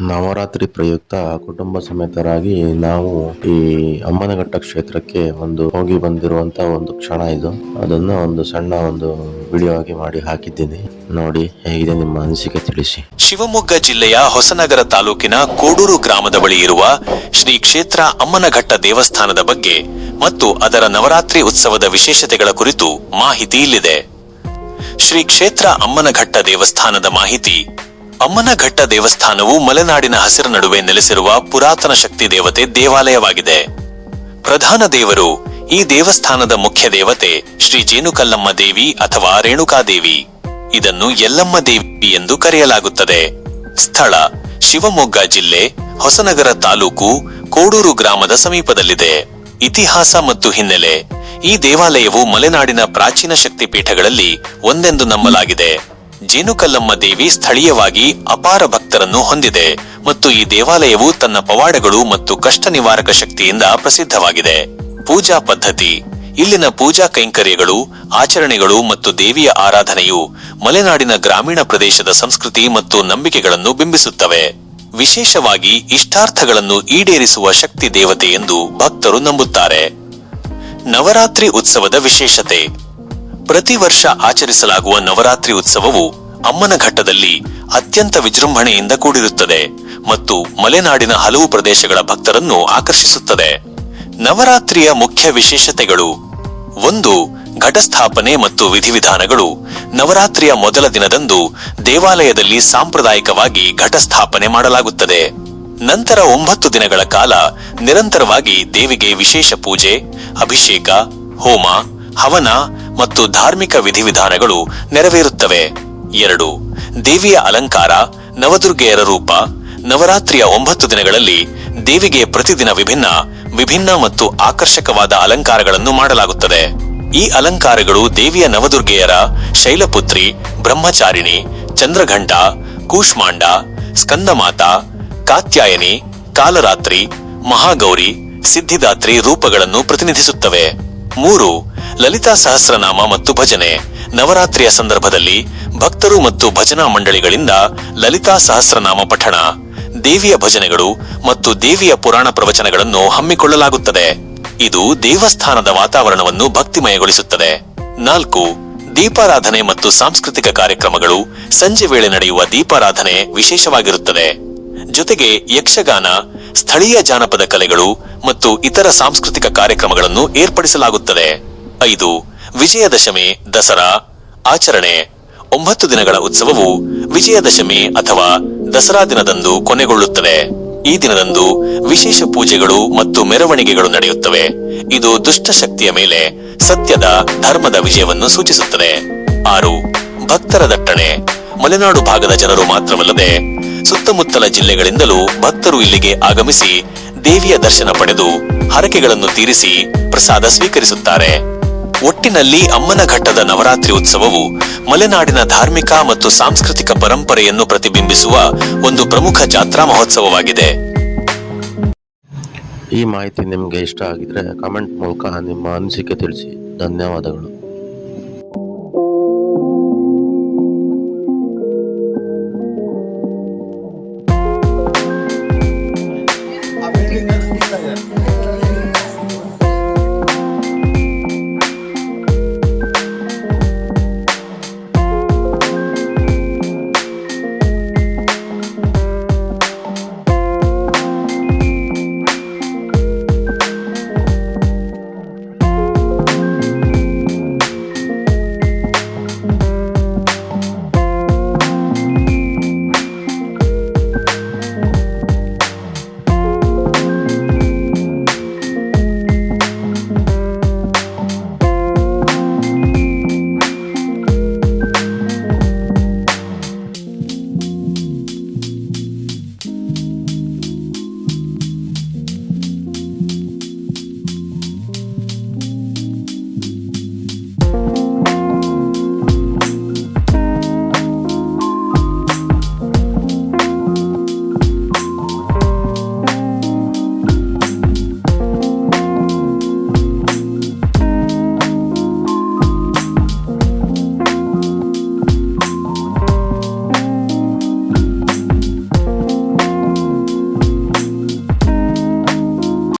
ನವರಾತ್ರಿ ಪ್ರಯುಕ್ತ ಕುಟುಂಬ ಸಮೇತರಾಗಿ ನಾವು ಈ ಅಮ್ಮನಘಟ್ಟ ಕ್ಷೇತ್ರಕ್ಕೆ ಒಂದು ಹೋಗಿ ಬಂದಿರುವಂತ ಒಂದು ಕ್ಷಣ ಇದು. ಅದನ್ನ ಒಂದು ಸಣ್ಣ ಒಂದು ವಿಡಿಯೋ ಆಗಿ ಮಾಡಿ ಹಾಕಿದ್ದೀನಿ. ನೋಡಿ ಹೇಗಿದೆ ನಿಮ್ಮ ಅನಿಸಿಕೆ ತಿಳಿಸಿ. ಶಿವಮೊಗ್ಗ ಜಿಲ್ಲೆಯ ಹೊಸನಗರ ತಾಲೂಕಿನ ಕೋಡೂರು ಗ್ರಾಮದ ಬಳಿ ಇರುವ ಶ್ರೀ ಕ್ಷೇತ್ರ ಅಮ್ಮನಘಟ್ಟ ದೇವಸ್ಥಾನದ ಬಗ್ಗೆ ಮತ್ತು ಅದರ ನವರಾತ್ರಿ ಉತ್ಸವದ ವಿಶೇಷತೆಗಳ ಕುರಿತು ಮಾಹಿತಿ ಇಲ್ಲಿದೆ. ಶ್ರೀ ಕ್ಷೇತ್ರ ಅಮ್ಮನಘಟ್ಟ ದೇವಸ್ಥಾನದ ಮಾಹಿತಿ ಅಮ್ಮನಘಟ್ಟ ದೇವಸ್ಥಾನವು ಮಲೆನಾಡಿನ ಹಸಿರ ನಡುವೆ ನೆಲೆಸಿರುವ ಪುರಾತನ ಶಕ್ತಿ ದೇವತೆ ದೇವಾಲಯವಾಗಿದೆ. ಪ್ರಧಾನ ದೇವರು ಈ ದೇವಸ್ಥಾನದ ಮುಖ್ಯ ದೇವತೆ ಶ್ರೀ ಜೇನುಕಲ್ಲಮ್ಮ ದೇವಿ ಅಥವಾ ರೇಣುಕಾದೇವಿ. ಇದನ್ನು ಯಲ್ಲಮ್ಮ ದೇವಿ ಎಂದು ಕರೆಯಲಾಗುತ್ತದೆ. ಸ್ಥಳ ಶಿವಮೊಗ್ಗ ಜಿಲ್ಲೆ ಹೊಸನಗರ ತಾಲೂಕು ಕೋಡೂರು ಗ್ರಾಮದ ಸಮೀಪದಲ್ಲಿದೆ. ಇತಿಹಾಸ ಮತ್ತು ಹಿನ್ನೆಲೆ ಈ ದೇವಾಲಯವು ಮಲೆನಾಡಿನ ಪ್ರಾಚೀನ ಶಕ್ತಿಪೀಠಗಳಲ್ಲಿ ಒಂದೆಂದು ನಂಬಲಾಗಿದೆ. ಜೇನುಕಲ್ಲಮ್ಮ ದೇವಿ ಸ್ಥಳೀಯವಾಗಿ ಅಪಾರ ಭಕ್ತರನ್ನು ಹೊಂದಿದೆ ಮತ್ತು ಈ ದೇವಾಲಯವು ತನ್ನ ಪವಾಡಗಳು ಮತ್ತು ಕಷ್ಟ ನಿವಾರಕ ಶಕ್ತಿಯಿಂದ ಪ್ರಸಿದ್ಧವಾಗಿದೆ. ಪೂಜಾ ಪದ್ಧತಿ. ಇಲ್ಲಿನ ಪೂಜಾ ಕೈಂಕರ್ಯಗಳು, ಆಚರಣೆಗಳು ಮತ್ತು ದೇವಿಯ ಆರಾಧನೆಯು ಮಲೆನಾಡಿನ ಗ್ರಾಮೀಣ ಪ್ರದೇಶದ ಸಂಸ್ಕೃತಿ ಮತ್ತು ನಂಬಿಕೆಗಳನ್ನು ಬಿಂಬಿಸುತ್ತವೆ. ವಿಶೇಷವಾಗಿ ಇಷ್ಟಾರ್ಥಗಳನ್ನು ಈಡೇರಿಸುವ ಶಕ್ತಿ ದೇವತೆ ಎಂದು ಭಕ್ತರು ನಂಬುತ್ತಾರೆ. ನವರಾತ್ರಿ ಉತ್ಸವದ ವಿಶೇಷತೆ. ಪ್ರತಿ ವರ್ಷ ಆಚರಿಸಲಾಗುವ ನವರಾತ್ರಿ ಉತ್ಸವವು ಅಮ್ಮನ ಘಟ್ಟದಲ್ಲಿ ಅತ್ಯಂತ ವಿಜೃಂಭಣೆಯಿಂದ ಕೂಡಿರುತ್ತದೆ ಮತ್ತು ಮಲೆನಾಡಿನ ಹಲವು ಪ್ರದೇಶಗಳ ಭಕ್ತರನ್ನು ಆಕರ್ಷಿಸುತ್ತದೆ. ನವರಾತ್ರಿಯ ಮುಖ್ಯ ವಿಶೇಷತೆಗಳು. ಒಂದು, ಘಟಸ್ಥಾಪನೆ ಮತ್ತು ವಿಧಿವಿಧಾನಗಳು. ನವರಾತ್ರಿಯ ಮೊದಲ ದಿನದಂದು ದೇವಾಲಯದಲ್ಲಿ ಸಾಂಪ್ರದಾಯಿಕವಾಗಿ ಘಟಸ್ಥಾಪನೆ ಮಾಡಲಾಗುತ್ತದೆ. ನಂತರ ಒಂಬತ್ತು ದಿನಗಳ ಕಾಲ ನಿರಂತರವಾಗಿ ದೇವಿಗೆ ವಿಶೇಷ ಪೂಜೆ, ಅಭಿಷೇಕ, ಹೋಮ, ಹವನ ಮತ್ತು ಧಾರ್ಮಿಕ ವಿಧಿವಿಧಾನಗಳು ನೆರವೇರುತ್ತವೆ. ಎರಡು, ದೇವಿಯ ಅಲಂಕಾರ, ನವದುರ್ಗೆಯರ ರೂಪ. ನವರಾತ್ರಿಯ ಒಂಬತ್ತು ದಿನಗಳಲ್ಲಿ ದೇವಿಗೆ ಪ್ರತಿದಿನ ವಿಭಿನ್ನ ವಿಭಿನ್ನ ಮತ್ತು ಆಕರ್ಷಕವಾದ ಅಲಂಕಾರಗಳನ್ನು ಮಾಡಲಾಗುತ್ತದೆ. ಈ ಅಲಂಕಾರಗಳು ದೇವಿಯ ನವದುರ್ಗೆಯರ ಶೈಲಪುತ್ರಿ, ಬ್ರಹ್ಮಚಾರಿಣಿ, ಚಂದ್ರಘಂಟ, ಕೂಷ್ಮಾಂಡ, ಸ್ಕಂದಮಾತಾ, ಕಾತ್ಯಾಯನಿ, ಕಾಲರಾತ್ರಿ, ಮಹಾಗೌರಿ, ಸಿದ್ಧಿದಾತ್ರಿ ರೂಪಗಳನ್ನು ಪ್ರತಿನಿಧಿಸುತ್ತವೆ. ಮೂರು ಲಲಿತಾ ಸಹಸ್ರನಾಮ ಮತ್ತು ಭಜನೆ. ನವರಾತ್ರಿಯ ಸಂದರ್ಭದಲ್ಲಿ ಭಕ್ತರು ಮತ್ತು ಭಜನಾ ಮಂಡಳಿಗಳಿಂದ ಲಲಿತಾ ಸಹಸ್ರನಾಮ ಪಠಣ. ದೇವಿಯ ಭಜನೆಗಳು ಮತ್ತು ದೇವಿಯ ಪುರಾಣ ಪ್ರವಚನಗಳನ್ನು ಹಮ್ಮಿಕೊಳ್ಳಲಾಗುತ್ತದೆ. ಇದು ದೇವಸ್ಥಾನದ ವಾತಾವರಣವನ್ನು ಭಕ್ತಿಮಯಗೊಳಿಸುತ್ತದೆ. ನಾಲ್ಕು, ದೀಪಾರಾಧನೆ ಮತ್ತು ಸಾಂಸ್ಕೃತಿಕ ಕಾರ್ಯಕ್ರಮಗಳು ಸಂಜೆ ವೇಳೆ ನಡೆಯುವ ದೀಪಾರಾಧನೆ ವಿಶೇಷವಾಗಿರುತ್ತದೆ. ಜೊತೆಗೆ ಯಕ್ಷಗಾನ, ಸ್ಥಳೀಯ ಜಾನಪದ ಕಲೆಗಳು ಮತ್ತು ಇತರ ಸಾಂಸ್ಕೃತಿಕ ಕಾರ್ಯಕ್ರಮಗಳನ್ನು ಏರ್ಪಡಿಸಲಾಗುತ್ತದೆ. ಐದು, ವಿಜಯದಶಮಿ ದಸರಾ. ಆಚರಣೆ, ಒಂಬತ್ತು ದಿನಗಳ ಉತ್ಸವವು ವಿಜಯದಶಮಿ ಅಥವಾ ದಸರಾ ದಿನದಂದು ಕೊನೆಗೊಳ್ಳುತ್ತದೆ. ಈ ದಿನದಂದು ವಿಶೇಷ ಪೂಜೆಗಳು ಮತ್ತು ಮೆರವಣಿಗೆಗಳು ನಡೆಯುತ್ತವೆ. ಇದು ದುಷ್ಟ ಶಕ್ತಿಯ ಮೇಲೆ ಸತ್ಯದ, ಧರ್ಮದ ವಿಜಯವನ್ನು ಸೂಚಿಸುತ್ತದೆ. ಆರು, ಭಕ್ತರ ದಟ್ಟಣೆ. ಮಲೆನಾಡು ಭಾಗದ ಜನರು ಮಾತ್ರವಲ್ಲದೆ ಸುತ್ತಮುತ್ತಲ ಜಿಲ್ಲೆಗಳಿಂದಲೂ ಭಕ್ತರು ಇಲ್ಲಿಗೆ ಆಗಮಿಸಿ ದೇವಿಯ ದರ್ಶನ ಪಡೆದು ಹರಕೆಗಳನ್ನು ತೀರಿಸಿ ಪ್ರಸಾದ ಸ್ವೀಕರಿಸುತ್ತಾರೆ. ಒಟ್ಟಿನಲ್ಲಿ ಅಮ್ಮನ ಘಟ್ಟದ ನವರಾತ್ರಿ ಉತ್ಸವವು ಮಲೆನಾಡಿನ ಧಾರ್ಮಿಕ ಮತ್ತು ಸಾಂಸ್ಕೃತಿಕ ಪರಂಪರೆಯನ್ನು ಪ್ರತಿಬಿಂಬಿಸುವ ಒಂದು ಪ್ರಮುಖ ಜಾತ್ರಾ ಮಹೋತ್ಸವವಾಗಿದೆ. ಈ ಮಾಹಿತಿ ನಿಮಗೆ ಇಷ್ಟ ಆಗಿದ್ರೆ ಕಮೆಂಟ್ ಮೂಲಕ ನಿಮ್ಮ ಅನಿಸಿಕೆ ತಿಳಿಸಿ. ಧನ್ಯವಾದಗಳು.